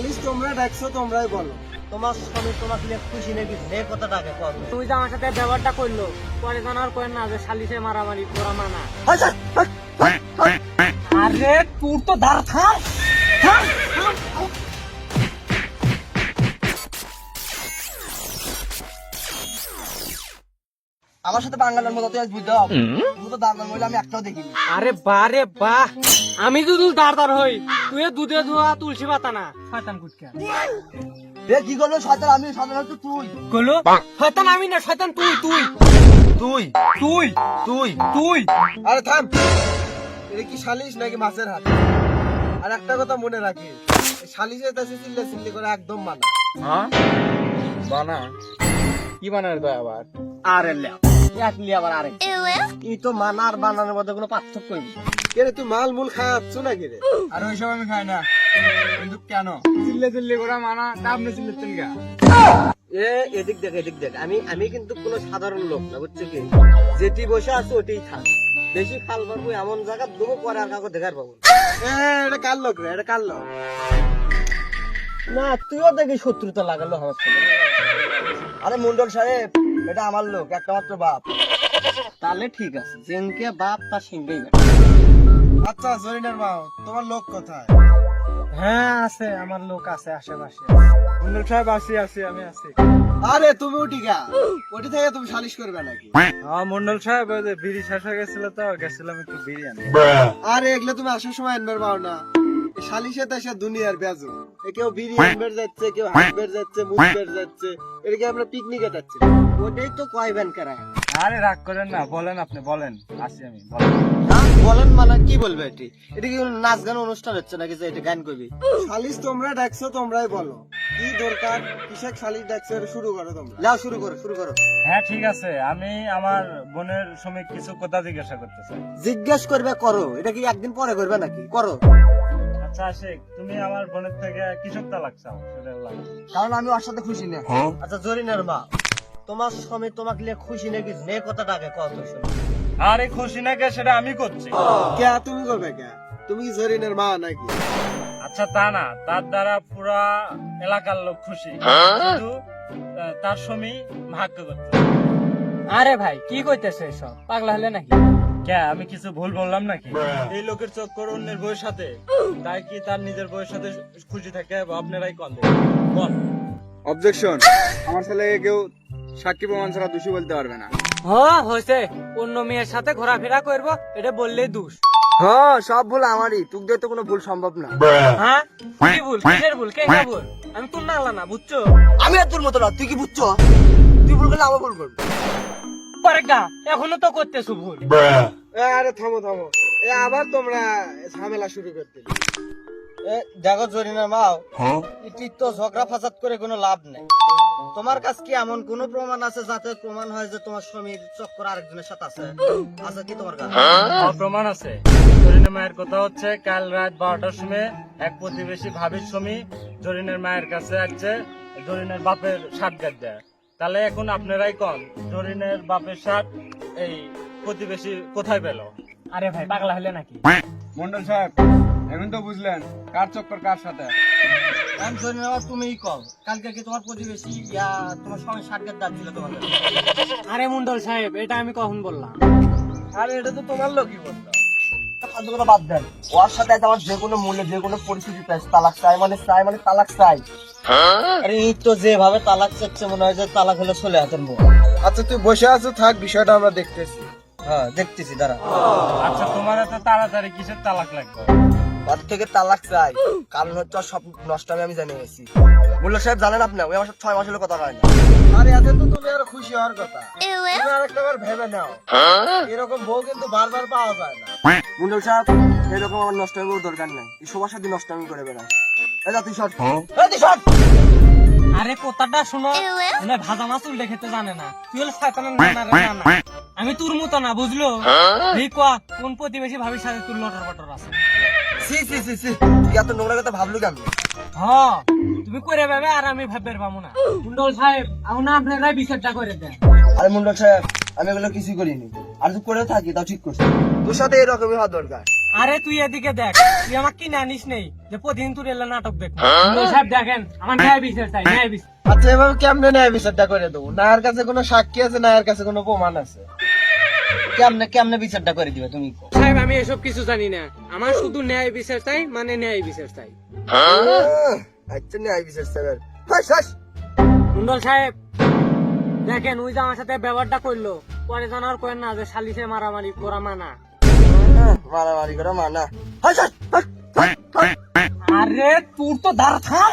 সালিশ তোমরা ডাকছো তোমরাই বলো। তোমার স্বামী তোমাকে নিয়ে খুশি নাকি? এই কথাটা আগে কর তুমি যে আমার সাথে ব্যবহারটা করল পরে যেন আর করেন না যে সালিশে মারামারি করা মানা। আরে তোর তো ধার থাক। আমার সাথে বাঙালির মতো তুই আজ বুঝতে হবে তুমি তো মহিলা আমি একটাও দেখিনি। আরে বারে বাহ আমি যদি দাঁড় দাঁড় হই। তুই দুধে ধোয়া তুলসী পাতা না। শয়তান কুটকা এ কি করল? শয়তান আমি শয়তান হচ্ছে তুই। কইলো শয়তান আমি না শয়তান তুই তুই। তুই তুই তুই। তুই। আরে থাম। এটা কি নাকি মাছের হাত? আর একটা কথা মনে রাখিস এই সালিশের কাছে চিল্লে চিল্লি করে একদম মানা বানা? কি বানার তো আবার? আরে লে এক লি আবার আরে এই তো বানানোর মধ্যে কোনো পার্থক্য নেই। কে তুই মাল মূল খাওয়াচ্ছ নাকি রে? আর ওইসব আমি খাই না। কিন্তু কেন? চিল্লে চিল্লে করে মানা তা আপনি চিল্লে চিল্লা এ এদিক দেখ এদিক দেখ। আমি আমি কিন্তু কোনো সাধারণ লোক না বুঝছ কি? যেটি বসে আছে ওটাই থাক। বেশি খাল পারব এমন জায়গা দেবো পরে আর কাউকে দেখার পাবো না। এটা কার লোক রে? এটা কার লোক? না তুইও দেখি শত্রুতা লাগালো আমার আরে মন্ডল সাহেব এটা আমার লোক একটা মাত্র বাপ। তাহলে ঠিক আছে জেনকে বাপ তার সিংহেই না। আচ্ছা জরিনার মাও তোমার লোক কোথায়? হ্যাঁ আছে আমার লোক আছে আশেপাশে মন্ডল সাহেব আসি আসি আমি আছি আরে তুমি উঠিকা? ওটি থেকে তুমি সালিশ করবে নাকি? হ্যাঁ মন্ডল সাহেব ওই যে বিড়ি শেষ হয়ে গেছিল তো গেছিলাম একটু বিড়ি আনতে আরে এগুলো তুমি আসার সময় আনবার পাও না। সালিশে এসে দুনিয়ার বেজু কেউ বিড়ি আনবার যাচ্ছে কেউ হাত বের যাচ্ছে মুখ বের যাচ্ছে এদিকে আমরা পিকনিকে যাচ্ছি। ওটাই তো কয়বেন কেরা আরে রাগ করেন না বলেন আপনি বলেন। আসি আমি বলেন। বলেন মানে কি বলবে এটি? এটা কি নাচ গান অনুষ্ঠান হচ্ছে নাকি যে এটা গান করবি সালিশ তোমরা ডাকছো তোমরাই বলো। কি দরকার? কিসের সালিশ ডাকছো? শুরু করো তোমরা। লাও শুরু করো শুরু করো। হ্যাঁ ঠিক আছে। আমি আমার বোনের সময় কিছু কথা জিজ্ঞাসা করতে চাই। জিজ্ঞেস করবে করো। এটা কি একদিন পরে করবে নাকি? করো। আচ্ছা আশিক তুমি আমার বোনের থেকে কৃষক তালাক চাও সেটা লাগে। কারণ আমি ওর সাথে খুশি না। আচ্ছা জরিনার মা তোমার স্বামী তোমাকে নিয়ে খুশি নাকি? নে কথাটা আগে কত শুনো। আরে খুশি নাকি সেটা আমি করছি। কে তুমি করবে কে? তুমি কি জরিনের মা নাকি? আচ্ছা তা না তার দ্বারা পুরা এলাকার লোক খুশি। শুধু তার স্বামী ভাগ্য করতে আরে ভাই কি কইতেছে সব পাগলা হলে নাকি? কে আমি কিছু ভুল বললাম নাকি? এই লোকের চক্কর অন্যের বউয়ের সাথে। তাই কি তার নিজের বউয়ের সাথে খুশি থাকে বা আপনারাই কন দেন বল। অবজেকশন আমার ছেলে কেউ সাক্ষী প্রমাণ ছাড়া দোষী বলতে পারবে না। হ হয়েছে। অন্য মেয়ের সাথে ঘোরাফেরা করব এটা বললেই দোষ। হ্যাঁ সব ভুল আমারই। তুক দিয়ে তো কোনো ভুল সম্ভব না। হ্যাঁ? কি ভুল? কিসের ভুল? কে কে ভুল? আমি তোর নাগলা না বুঝছ? আমি আর তোর মতো না তুই কি বুঝছ? তুই ভুল করলে আমার ভুল করবি। পরে গা এখনও তো করতেছো ভুল। আরে থামো থামো। এ আবার তোমরা ঝামেলা শুরু করতে এ, দেখো জরিনার মাও এটি তো ঝগড়া ফাসাদ করে কোনো লাভ নেই। তোমার কাছে কি এমন কোনো প্রমাণ আছে যাতে প্রমাণ হয় যে তোমার স্বামীর চক্কর আরেকজনের সাথে আছে? আছে কি তোমার কাছে? আমার প্রমাণ আছে। জরিনের মায়ের কথা হচ্ছে কাল রাত বারোটার সময় এক প্রতিবেশী ভাবির স্বামী জরিনের মায়ের কাছে আসছে জরিনের বাপের সাত গাছ দেয় তাহলে এখন আপনারাই কন জরিনের বাপের সাত এই প্রতিবেশী কোথায় পেল? আরে ভাই পাগলা হলে নাকি? মন্ডল সাহেব এখন তো বুঝলেন কার চক্কর কার সাথে। আমি জরিনার মা তুমিই কল কালকে কি তোমার প্রতিবেশী ইয়া তোমার ষাট গাছ দাঁত ছিল তোমার আরে মন্ডল সাহেব এটা আমি কখন বললাম? আরে এটা তো তোমার লোকই বলল। ফালতু বাদ দেন। ওর সাথে আমার যে কোনো মূল্যে যে কোনো পরিস্থিতি চাই তালাক চাই মানে চাই মানে তালাক চাই। আরে এই তো যেভাবে তালাক চাচ্ছে মনে হয় যে তালাক হলে চলে হাতের মুখ আচ্ছা তুই বসে আছো থাক বিষয়টা আমরা দেখতেছি। হ্যাঁ দেখতেছি দাঁড়া। আচ্ছা তোমার এত তাড়াতাড়ি কিসের তালাক লাগবে? ওর থেকে তালাক চাই। কারণ হচ্ছে ওর সব নষ্ট আমি আমি জানিয়ে গেছি মূল্য সাহেব জানেন আপনি ওই আমার সাথে ছয় মাসের কথা হয় না। আরে এতে তো তুমি আর খুশি হওয়ার কথা। তুমি আর একটা বার ভেবে নাও। এরকম বউ কিন্তু বারবার পাওয়া যায় না। মন্ডল সাহেব এরকম আমার নষ্ট হওয়ার দরকার নাই। এই সবার সাথে নষ্ট আমি করে বেড়াই এটা তুই শট এই তুই শট আরে কথাটা শোনো। মানে ভাজা মাছ উল্টে খেতে জানে না। তুই হলে শয়তানের নানা রে নানা। আমি তোর মতো না বুঝলো? এই কোয়া কোন প্রতিবেশী ভাবির সাথে তোর লটর পটর আছে? সি সি সি সি তুই এত নোংরা কথা ভাবলু কেন হ্যাঁ তুমি করে পাবে আর আমি ভাববে পাবো না। মন্ডল সাহেব এখন আপনারাই বিচারটা করে দেন। আরে মন্ডল সাহেব আমি এগুলো কিছুই করিনি। আর তুই করে থাকি তাও ঠিক করছি তোর সাথে এরকমই হওয়া দরকার। আরে তুই এদিকে দেখ তুই আমার কি জানিস নেই যে প্রতিদিন তুই এলে নাটক দেখ সাহেব দেখেন আমার ন্যায় বিচার চাই ন্যায় বিচার। আচ্ছা এভাবে কেমনে ন্যায় বিচারটা করে দেবো? নায়ের কাছে কোনো সাক্ষী আছে নায়ের কাছে কোনো প্রমাণ আছে? কেমনে কেমনে বিচারটা করে দিবে তুমি সাহেব আমি এসব কিছু জানি না। আমার শুধু ন্যায় বিচার চাই মানে ন্যায় বিচার চাই। আচ্ছা ন্যায় বিচার স্যার হাস হাস মন্ডল সাহেব দেখেন ওই যে আমার সাথে ব্যবহারটা করল পরে জানার করেন না যে সালিশে মারামারি করা মানা। মারামারি করে মানা। আরে তোর তো দাঁড় থাম।